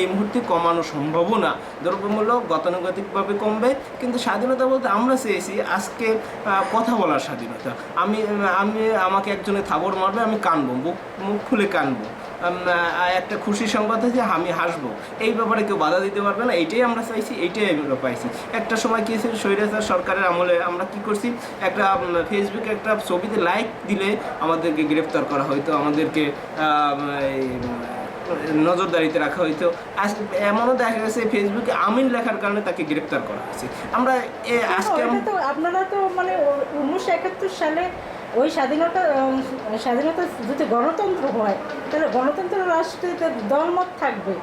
এই মুহূর্তে কমানো সম্ভবও না। দ্রব্যমূল্য গতানুগতিকভাবে কমবে, কিন্তু স্বাধীনতা বলতে আমরা চেয়েছি আজকে কথা বলার স্বাধীনতা। আমি আমি, আমাকে একজনে থাবর মারবে, আমি কানবো, মুখ মুখ খুলে কানবো। একটা খুশি সংবাদ হচ্ছে আমি হাসবো। এই ব্যাপারে কেউ বাধা দিতে পারবে না, এইটাই আমরা চাইছি, এইটাই আমরা পাইছি। একটা সময় কী ছিল, স্বৈরাচার সরকারের আমলে আমরা কি করছি? একটা ফেসবুকে একটা ছবিতে লাইক দিলে আমাদেরকে গ্রেফতার করা হয়তো, আমাদেরকে নজরদারিতে রাখা হইতো। এমনও দেখা গেছে ফেসবুকে আমিন লেখার কারণে তাকে গ্রেপ্তার করা হয়েছে। আমরা আজকে আপনারা তো মানে উনিশশো একাত্তর সালে ওই স্বাধীনতা স্বাধীনতা যদি গণতন্ত্র হয় তাহলে গণতন্ত্র রাষ্ট্রে দলমত থাকবে।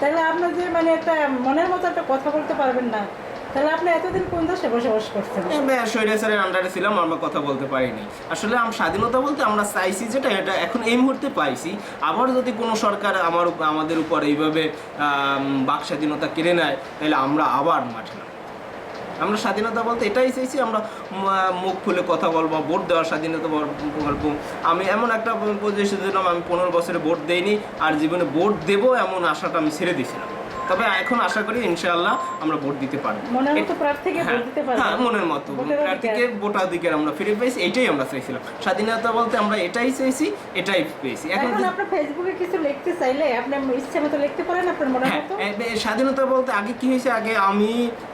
তাহলে আপনার যে মানে একটা মনের মতো একটা কথা বলতে পারবেন না। তাহলে আপনি এতদিন কোন দেশে বসবাস করছেন স্বৈরাচারের আন্ডারে ছিলাম, আমরা কথা বলতে পারিনি। আসলে স্বাধীনতা বলতে আমরা চাইছি যেটা, এটা এখন এই মুহূর্তে পাইছি। আবার যদি কোনো সরকার আমার আমাদের উপর এইভাবে বাক স্বাধীনতা কেড়ে নেয়, তাহলে আমরা আবার মাঠে। আমরা স্বাধীনতা বলতে এটাই চাইছি, আমরা মুখ খুলে কথা বলব, ভোট দেওয়ার স্বাধীনতা বলব। আমি এমন একটা পজিশন দিলাম আমি পনেরো বছরে ভোট দেইনি, আর জীবনে ভোট দেবো এমন আশাটা আমি ছেড়ে দিয়েছিলাম। তবে এখন আশা করি ইনশাআল্লাহ আমরা ভোট দিতে পারব। হ্যাঁ, হ্যাঁ মনের মতো। প্রার্থীকে ভোটাধিকার আমরা ফিরে পেয়েছি এটাই আমরা চাইছিলাম। স্বাধীনতা বলতে আমরা এটাই চাইছি এটাই পেয়েছি। এখন আপনার ফেসবুকে কিছু লিখতে চাইলে আপনি ইচ্ছে মতো লিখতে পারেন আপনার মনের হ্যাঁ, মতো? স্বাধীনতা বলতে আগে কি হয়েছে? আগে আমি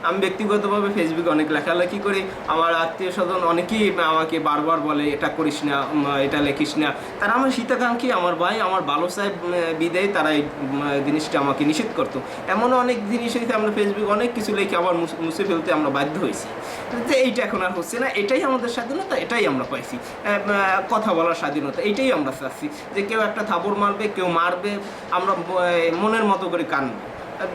আমি ব্যক্তিগতভাবে ফেসবুকে অনেক লেখালেখি করি। আমার আত্মীয় স্বজন অনেকেই আমাকে বারবার বলে এটা করিস না এটা লেখিস না। তারা আমার শীতাকাঙ্ক্ষী আমার ভাই আমার ভালো সাহেব বিদেয় তারা এই জিনিসটা আমাকে নিষেধ করতো। এমনও অনেক জিনিস হয়েছে, আমরা ফেসবুকে অনেক কিছু লিখে আবার মুছে- ফেলতে আমরা বাধ্য হয়েছি। তো এইটা এখন আর হচ্ছে না, এটাই আমাদের স্বাধীনতা, এটাই আমরা পাইছি। কথা বলার স্বাধীনতা এইটাই আমরা চাচ্ছি যে কেউ একটা থাপড় মারবে, কেউ মারবে, আমরা মনের মতো করে কানবো।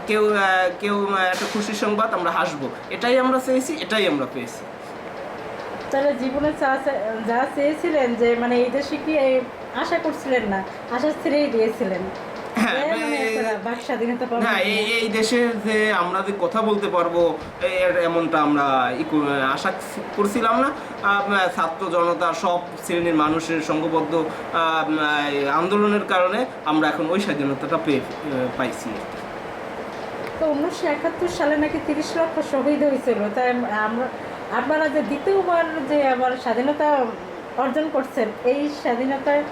কেউ কেউ একটা খুশির সংবাদ আমরা হাসবো, এটাই আমরা চেয়েছি এটাই আমরা পেয়েছি। তাহলে জীবনে যা চেয়েছিলেন যে মানে এই দেশে কি আশা করছিলেন না? আশা ছেড়েই দিয়েছিলেন হ্যাঁ, যে মানে এ- একটা বাক স্বাধীনতা পাবেন না এই এই দেশে যে আমরা যে কথা বলতে পারব এমনটা আমরা আশা করছিলাম না। ছাত্র জনতা সব শ্রেণির মানুষের সংঘবদ্ধ আন্দোলনের কারণে আমরা এখন ওই স্বাধীনতাটা পেয়ে পাইছি। তো উনিশশো একাত্তর সালে নাকি তিরিশ লক্ষ শহীদ হয়েছিল। তাই আমরা আপনারা যে দ্বিতীয়বার যে আবার স্বাধীনতা অর্জন করছেন এই স্বাধীনতায়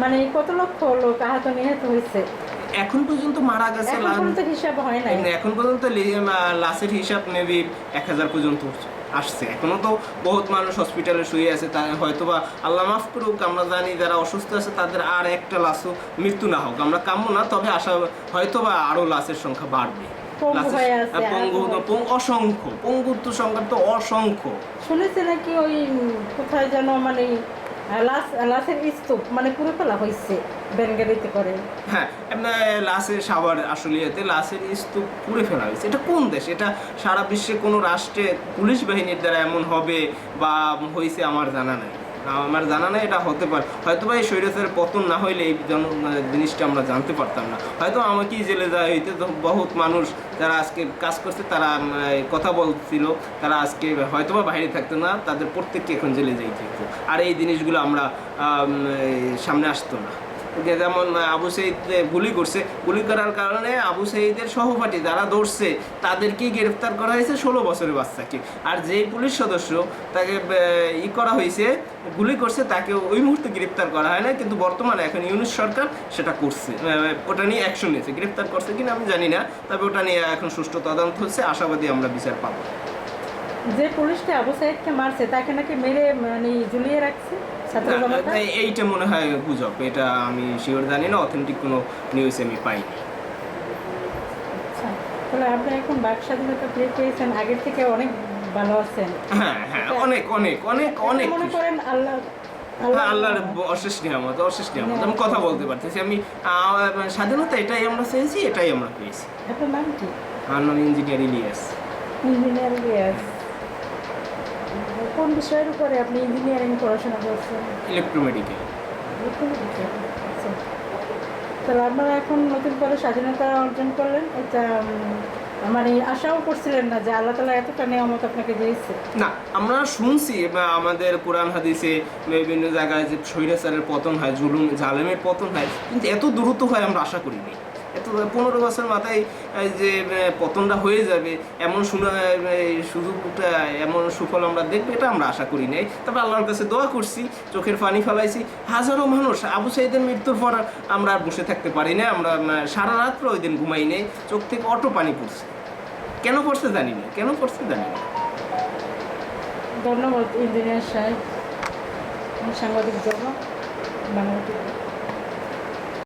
মানে কত লক্ষ লোক আহত নিহত হয়েছে? এখন পর্যন্ত মারা গেছে এখন পর্যন্ত হিসাব হয় নাই। এখন পর্যন্ত লাশের হিসাব মেবি এক হাজার পর্যন্ত আসছে। এখনও তো বহুত মানুষ হসপিটালে শুয়ে আছে তা হয়তো বা আল্লাহ মাফ করুক আমরা জানি যারা অসুস্থ আছে তাদের আর একটা লাশও মৃত্যু না হোক। আমরা কাম্য না তবে আশা হয়তো বা আরও লাশের সংখ্যা বাড়বে। পঙ্গু অসংখ্য পঙ্গুত্ব সংখ্যা তো অসংখ্য। শুনেছি নাকি ওই কোথায় যেন মানে লাশ মানে ফেলা হয়েছে হ্যাঁ লাশের পুড়ে ফেলা হয়েছে এটা কোন দেশ? এটা সারা বিশ্বে কোনো রাষ্ট্রে পুলিশ বাহিনীর দ্বারা এমন হবে বা হয়েছে আমার জানা নাই। আমার জানা নাই, এটা হতে পারে। হয়তো বা এই স্বৈরাচার পতন না হইলে এই মানে জিনিসটা আমরা জানতে পারতাম না। হয়তো আমাকেই জেলে যায়, হইতে বহুত মানুষ যারা আজকে কাজ করছে, তারা কথা বলছিল, তারা আজকে হয়তো বা বাইরে থাকতো না, তাদের প্রত্যেককে এখন জেলে যাই থাকতো আর এই জিনিসগুলো আমরা সামনে আসতো না। যেমন আবু সঈদ গুলি করছে, গুলি করার কারণে আবু সঈদের সহপাঠী যারা ধরছে তাদেরকেই গ্রেফতার করা হয়েছে ষোলো বছরের বাচ্চাকে। আর যেই পুলিশ সদস্য তাকে ই করা হয়েছে, গুলি করছে তাকে ওই মুহূর্তে গ্রেফতার করা হয় না কিন্তু বর্তমানে এখন ইউনিশ সরকার সেটা করছে। ওটা নিয়ে অ্যাকশন নিয়েছে। গ্রেফতার করছে কিনা আমি জানি না, তবে ওটা নিয়ে এখন সুষ্ঠু তদন্ত হচ্ছে। আশাবাদী আমরা বিচার পাবো। যে পুলিশটা আবু মারছে তাকে নাকি মেরে মানে ঝুলিয়ে রাখছে? এইটা মনে হয় গুজব। এটা আমি শিওর জানি না অথেন্টিক কোনো নিউজ আমি পাইনি। আচ্ছা, তাহলে আপনি এখন বাক স্বাধীনতা ফিরে পেয়েছেন আগের থেকে অনেক ভালো আছেন। হ্যাঁ হ্যাঁ অনেক অনেক অনেক অনেক মনে করেন আল্লাহ হ্যাঁ, আল্লাহর অশেষ নিয়ামত অশেষ নিয়ামত। আমি কথা বলতে পারতেছি আমি স্বাধীনতা এটাই আমরা চেয়েছি এটাই আমরা পেয়েছি। আপনার নাম কি? আমার নাম ইঞ্জিনিয়ার ইলিয়াস ইঞ্জিনিয়ার ইয়াস কোন বিষয়ের উপরে আপনি ইঞ্জিনিয়ারিং পড়াশোনা করছেন? ইলেকট্রোমেডিক্যাল আচ্ছা। তাহলে আপনারা এখন নতুন করে স্বাধীনতা অর্জন করলেন এটা মানে আশাও করছিলেন না যে আল্লাহ তালা এতটা নিয়ামত আপনাকে দিয়েছে? না আমরা শুনছি বা আমাদের কোরআন হাদিসে বিভিন্ন জায়গায় যে স্বৈরাচারের পতন হয় জুলুম জালেমের পতন হয় কিন্তু এত দ্রুত হয় আমরা আশা করিনি। এত পনেরো বছর মাথায় যে পতনটা হয়ে যাবে, এমন সুযোগটা এমন সুফল আমরা দেখব, এটা আমরা আশা করি নাই। তবে আল্লাহর কাছে দোয়া করছি, চোখের পানি ফেলাইছি। হাজারো মানুষ, আবু সাইদের মৃত্যুর পর আমরা আর বসে থাকতে পারি না, আমরা সারা রাত্র ওই দিন ঘুমাই নেই, চোখ থেকে অটো পানি পড়ছে। কেন পড়ছে জানি না, কেন পড়ছে জানি না। ধন্যবাদ ইঞ্জিনিয়ার সাহেব, সাংবাদিক জন্য বাংলা